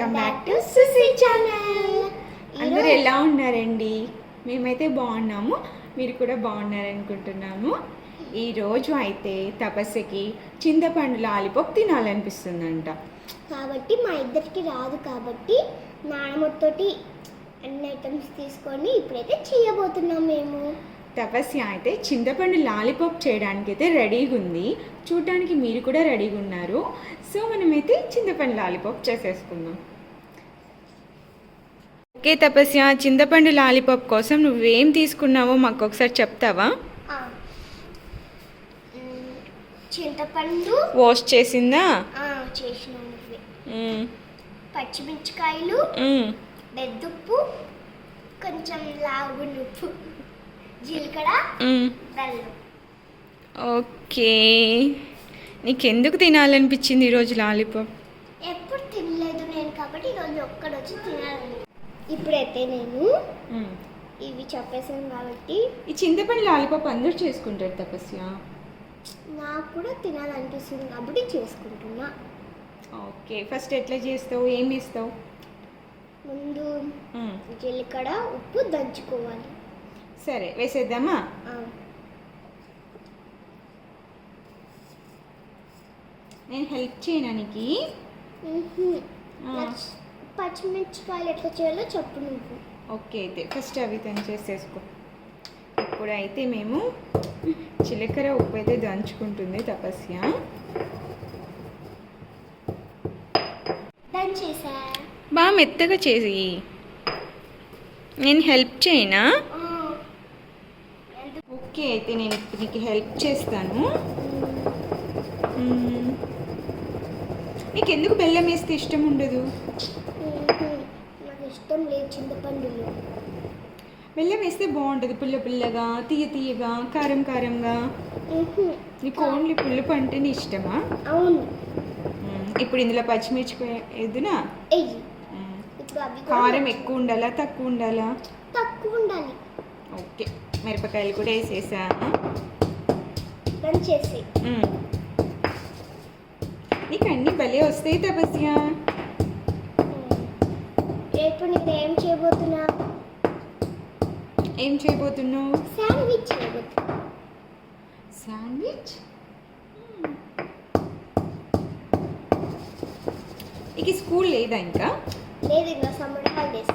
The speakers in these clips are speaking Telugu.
Welcome back to Susi channel అందరూ ఎలా ఉన్నారండి? మేమైతే బాగున్నాము. మీరు కూడా ఉన్నారనుకుంటున్నాము ఈరోజు అయితే తపస్సుకి చింతపండు లాలిపాప్ తినాలనిపిస్తుందంట. కాబట్టి మా ఇద్దరికి రాదు కాబట్టి నానమ్మతోటి అన్ని ఐటమ్స్ తీసుకొని ఇప్పుడైతే చేయబోతున్నాం మేము. తపస్య అయితే చింతపండు లాలిపాప్ చేయడానికి అయితే రెడీగా ఉంది చూడటానికి మీరు కూడా రెడీగా ఉన్నారు సో మనమైతే చింతపండు లాలిపాప్ చేసేసుకుందాం. ఓకే తపస్య చింతపండు లాలిపాప్ కోసం నువ్వేం తీసుకున్నావో మాకు ఒకసారి చెప్తావా? చింతపండు. వాష్ చేసిందా? మ్మ్. బెద్దుప్పు కొంచెం లావు ఉప్పు జీలకర్ర. మ్మ్. బెల్లం. ఓకే. నీకెందుకు తినాలనిపించింది ఈరోజు లాలిపాప్? ఎప్పుడు తినలేదు నేను కాబట్టి ఈరోజు ఒక్కడొచ్చి తినాలని ఇప్పుడైతే నేను. ఇవి చెప్పేసాను కాబట్టి ఈ చింతపండు లాలిపాప్ అందరూ చేసుకుంటారు తపస్య. నాకు కూడా తినాలనిపిస్తుంది కాబట్టి చేసుకుంటున్నా. ఓకే ఫస్ట్ ఎట్లా చేస్తావు? ఏం వేస్తావు ముందు. జీలకర్ర ఉప్పు దంచుకోవాలి. సరే వేసేద్దామా? నేను హెల్ప్ చేయనా నీకు? పచ్చిమిరపకాయలు ఎట్లా చేయాలో చెప్పు నువ్వు. ఓకే అయితే ఫస్ట్ అవి తను చేసేసుకో. ఇప్పుడైతే మేము చిలకర ఉప్పు అయితే దంచుకుంటుంది తపస్య. దంచేసా బాగా మెత్తగా చేసి. నేను హెల్ప్ చేయనా? ఓకే అయితే నేను ఇప్పుడు నీకు హెల్ప్ చేస్తాను. నీకు ఎందుకు బెల్లం వేస్తే ఇష్టం ఉండదు మ్హూ. నాకు ఇష్టం లేదు చింతపండులు బెల్లం వేస్తే బాగుంటుంది. పుల్ల పుల్లగా తీయ తీయగా కారం కారంగా. నీకు ఓన్లీ పులుపు అంటేనే ఇష్టమా? అవును. ఇప్పుడు ఇందులో పచ్చిమిర్చి ఎదునా కూడా కారం. ఎక్కువ ఉండాలా? తక్కువ ఉండాలా? తక్కువ ఉండాలి. ఓకే. మిరపకాయలు కూడా వేసేసా. నీకు అన్ని భలే వస్తాయి తపస్య. ఇప్పుడు నేను ఏం చేయబోతున్నా ఏం చేయబోతున్నావు? శాండ్విచ్ శాండ్విచ్ నీకు స్కూల్ లేదా ఇంకా? లేదు ఇంకా సమ్మర్ హాలిడేస్.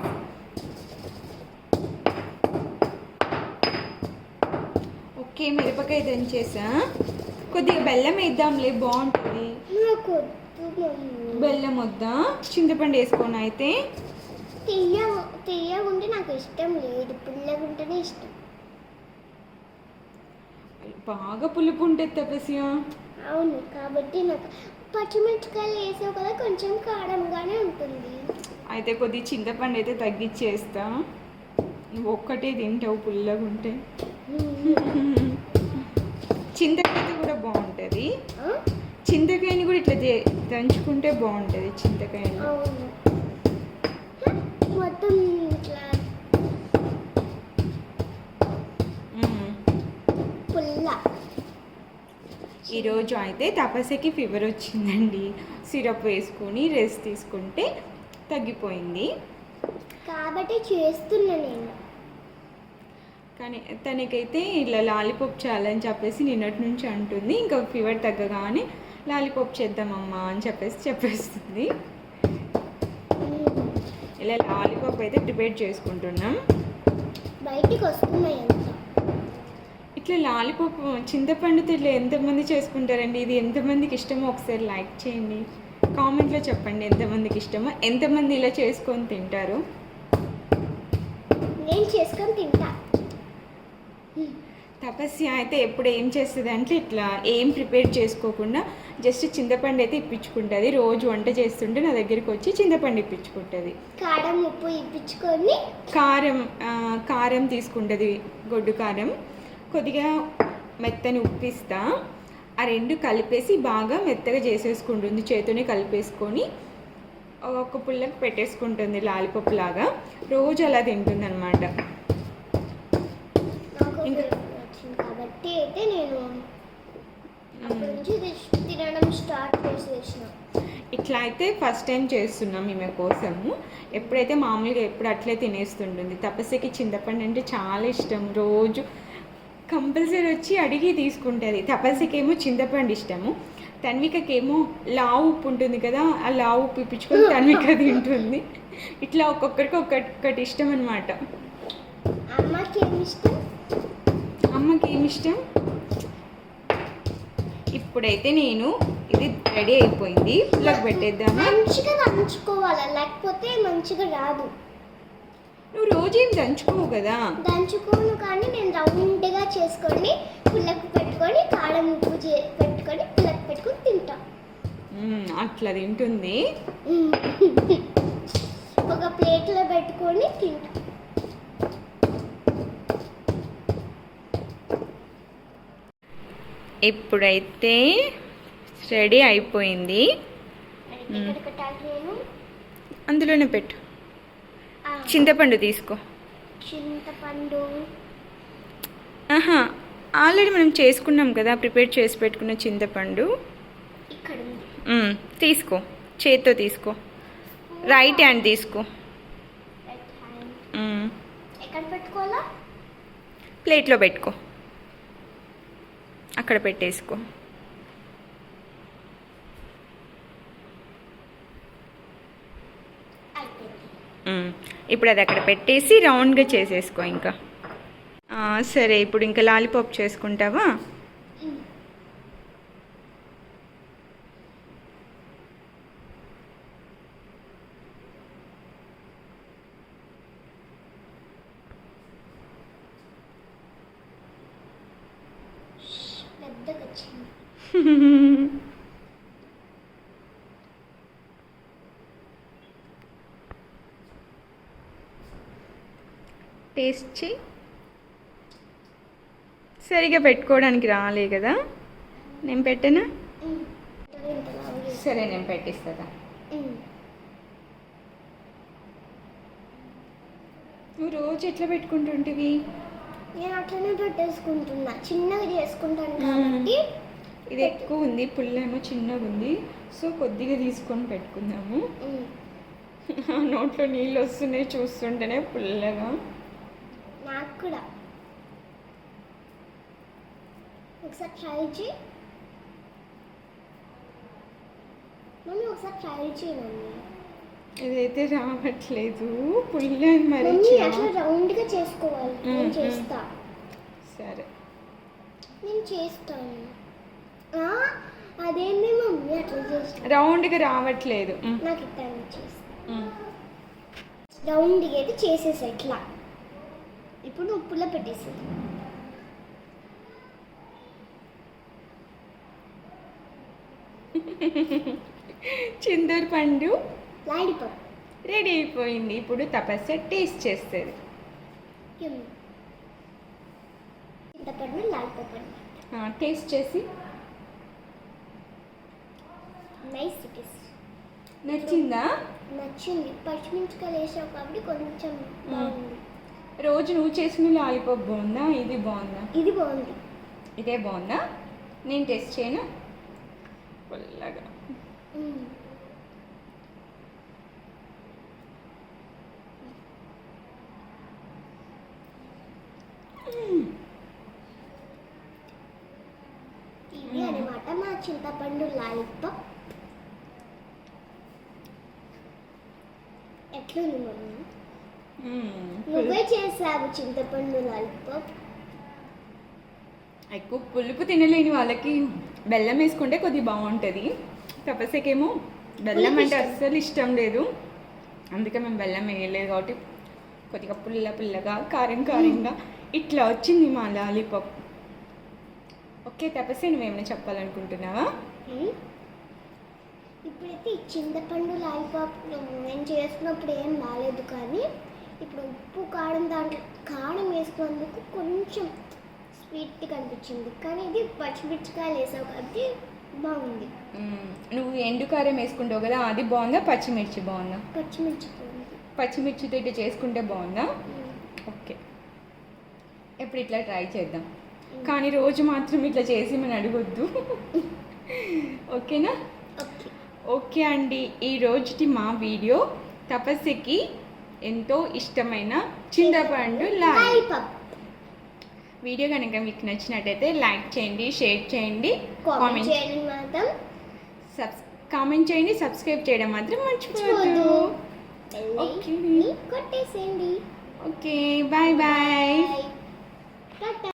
ఓకే మిరపకాయ దంచేసా. కొద్దిగా బెల్లం వేద్దాంలే బాగుంటుంది. బెల్లం వద్దా? చింతపండు వేసుకొని అయితే? తీయ తీయగా ఉంటే నాకు ఇష్టం లేదు. పుల్లగా ఉంటేనే ఇష్టం. బాగా పులుపు ఉంటుంది తపస్య. అవును కాబట్టి నాకు పచ్చిమిరపకాయలు వేసావు కదా కొంచెం కారంగానే ఉంటుంది. అయితే కొద్ది చింతపండు అయితే తగ్గించేస్తా నువ్వు ఒక్కటే తింటావు పుల్లగా ఉంటే. చింతకాయ కూడా బాగుంటుంది? చింతకాయని కూడా ఇట్లా దంచుకుంటే బాగుంటుంది చింతకాయని. మొత్తం ఇట్లా మ్మ్. పుల్ల. ఈరోజు అయితే తపస్సుకి ఫీవర్ వచ్చిందండి. సిరప్ వేసుకొని రెస్ట్ తీసుకుంటే తగ్గిపోయింది. కాబట్టి చేస్తున్నా నేను. కానీ తనకైతే ఇలా లాలీపాప్ చేయాలని చెప్పేసి నిన్నటి నుంచి అంటుంది. ఇంకా ఫీవర్ తగ్గగానే లాలీపాప్ చేద్దామమ్మా అని చెప్పేసి చెప్పేస్తుంది. ఇలా లాలీపాప్ అయితే ప్రిపేర్ చేసుకుంటున్నాం. బయటికి వస్తున్నాయి ఇట్లా లాలీపాప్ చింతపండుతో ఇట్లా ఎంతమంది చేసుకుంటారండి? ఇది ఎంతమందికి ఇష్టమో ఒకసారి లైక్ చేయండి. కామెంట్లో చెప్పండి ఎంతమందికి ఇష్టమో. ఎంతమంది ఇలా చేసుకొని తింటారు? నేను చేసుకొని తింటా. తపస్య అయితే ఎప్పుడు ఏం చేస్తుంది అంటే ఇట్లా ఏం ప్రిపేర్ చేసుకోకుండా జస్ట్ చింతపండు అయితే ఇప్పించుకుంటుంది. రోజు వంట చేస్తుంటే నా దగ్గరికి వచ్చి చింతపండు ఇప్పించుకుంటుంది. కారం ఉప్పు ఇప్పించుకొని కారం కారం తీసుకుంటుంది గొడ్డు కారం. కొద్దిగా మెత్తని ఉప్పిస్తా ఆ రెండు కలిపేసి బాగా మెత్తగా చేసేసుకుంటుంది. చేతిని కలిపేసుకొని ఒక పుల్లకు పెట్టేసుకుంటుంది లాలిపప్పు లాగా. రోజు అలా తింటుంది అనమాట ఇంకా- కాబట్టి అయితే నేను నుంచి తినడం స్టార్ట్ చేసేసిన. ఇట్లా అయితే ఫస్ట్ టైం చేస్తున్నాం ఈమె కోసము. ఎప్పుడైతే మామూలుగా ఎప్పుడు అట్లే తినేస్తుంటుంది. తపస్సుకి చింతపండు అంటే చాలా ఇష్టం. రోజు కంపల్సరీ వచ్చి అడిగి తీసుకుంటుంది. తపస్సుకేమో చింతపండు ఇష్టము. తన్వికకేమో లావు ఉప్పు ఉంటుంది కదా ఆ లావు ఉప్పు ఇప్పించుకొని తన్విక తింటుంది. ఇట్లా ఒక్కొక్కరికి ఒక్కొక్కటి ఇష్టం అనమాట అమ్మకి ఏమి ఇష్టం? అమ్మకి ఏమి ఇష్టం ఇప్పుడైతే నేను ఇది రెడీ అయిపోయింది. పుల్లకి పెట్టేద్దామా? మంచిగా దంచుకోవాలి? లేకపోతే మంచిగా రాదు. నువ్వు రోజేం దంచుకోవు కదా? దంచుకోను కానీ నేను రౌండ్గా చేసుకొని పుల్లకు పెట్టుకొని కారం ఉప్పు చే పెట్టుకొని పుల్లకు పెట్టుకొని తింటా. అట్లా తింటుంది. ఒక ప్లేట్లో పెట్టుకొని తింటా. ఇప్పుడైతే రెడీ అయిపోయింది. అందులోనే పెట్టు. చింతపండు తీసుకో. చింతపండు. ఆహా ఆల్రెడీ మనం చేసుకున్నాం కదా ప్రిపేర్ చేసి పెట్టుకున్న చింతపండు. తీసుకో. చేత్తో తీసుకో. రైట్ హ్యాండ్ తీసుకో. ప్లేట్లో పెట్టుకో. అక్కడ పెట్టేసుకో. ఇప్పుడు అది అక్కడ పెట్టేసి రౌండ్గా చేసేసుకో ఇంకా. సరే ఇప్పుడు ఇంకా లాలీపాప్ చేసుకుంటావా పెద్దగా వచ్చింది టేస్ట్ చేయి సరిగా పెట్టుకోవడానికి రాలే కదా నేను పెట్టనా. సరే నేను పెట్టిస్తా. నువ్వు రోజు ఎట్లా పెట్టుకుంటుంటివి నేను అట్లనే పెట్టేసుకుంటున్నా చిన్నగా చేసుకుంటాను. కాబట్టి ఇది ఎక్కువ ఉంది పుల్లేమో చిన్నగా ఉంది. సో కొద్దిగా తీసుకొని పెట్టుకుందాము. నోట్లో నీళ్ళు వస్తున్నాయి చూస్తుంటేనే పుల్లగా. నాకు కూడా. ఒకసారి ట్రై చేయి. మమ్మీ ఒకసారి ట్రై చేయి మమ్మీ. ఇదైతే రావట్లేదు. పుల్ల మరి అట్లా రౌండ్గా చేసుకోవాలి. నేను. చేస్తా. సరే. నేను చేస్తాను. ఆ, అదేంది మమ్మీ? అట్లా రౌండ్గా రావట్లేదు. నాకు ఇట్లా. రౌండ్గా అయితే చేసేసా ఇట్లా. ఇప్పుడు ఉప్పులో పెట్టేసి చిందూరు పండు. రెడీ అయిపోయింది. ఇప్పుడు తపస్సు టేస్ట్ చేస్తుంది. టేస్ట్ చేసి నైస్ ఇట్ ఇస్ నచ్చిందా? నచ్చింది. పచ్చిమిరపకాయలు వేసావు కాబట్టి కొంచెం బాగుంది. రోజు నువ్వు చేసిన లాలీపాప్ బాగుందా? ఇది బాగుందా? ఇది బాగుంది. ఇదే బాగుందా? నేను టేస్ట్ చేయను. పుల్లగా. ఇది అనమాట మా చింతపండు లాలిపాప్ ఎట్లుంది మమ్మీ మ్మ్. నువ్వే చేసావు చింతపండు లాలిపాప్ ఎక్కువ పులుపు తినలేని వాళ్ళకి బెల్లం వేసుకుంటే కొద్దిగా బాగుంటుంది. తపస్సుకేమో బెల్లం అంటే. అస్సలు ఇష్టం లేదు. అందుకే మేము బెల్లం వేయలేదు కాబట్టి కొద్దిగా పుల్ల పుల్లగా కారం కారంగా ఇట్లా వచ్చింది మా లాలీపాప్. ఓకే తపస్సు నువ్వేమైనా చెప్పాలనుకుంటున్నావా. ఇప్పుడైతే ఈ చింతపండు లాలిపాప్ నేను చేసినప్పుడు ఏం రాలేదు కానీ ఇప్పుడు ఉప్పు కారం దాంట్లో కారం వేసుకున్నందుకు కొంచెం స్వీట్ కనిపించింది కానీ ఇది పచ్చిమిర్చికాయలు వేసావు కాబట్టి బాగుంది. నువ్వు ఎండు కారం వేసుకుంటావు కదా అది బాగుందా పచ్చిమిర్చి బాగుందా? పచ్చిమిర్చి పచ్చిమిర్చితో ఇట్లా చేసుకుంటే బాగుందా. ఓకే. ఇప్పుడు ఇట్లా ట్రై చేద్దాం. కానీ రోజు మాత్రం ఇట్లా చేసి మనం అడగొద్దు. ఓకేనా? ఓకే. ఓకే అండి. ఈ రోజుటి మా వీడియో తపస్సుకి ఎంతో ఇష్టమైన చింతపండు లాలి లాలీపాప్ వీడియో కనుక మీకు నచ్చినట్టయితే లైక్ చేయండి షేర్ చేయండి కామెంట్ చేయండి మాత్రం సబ్స్ కామెంట్ చేయండి సబ్స్క్రైబ్ చేయడం మాత్రం మర్చిపోవద్దు. ఓకే. కొట్టేసేయండి. Okay bye. బాయ్.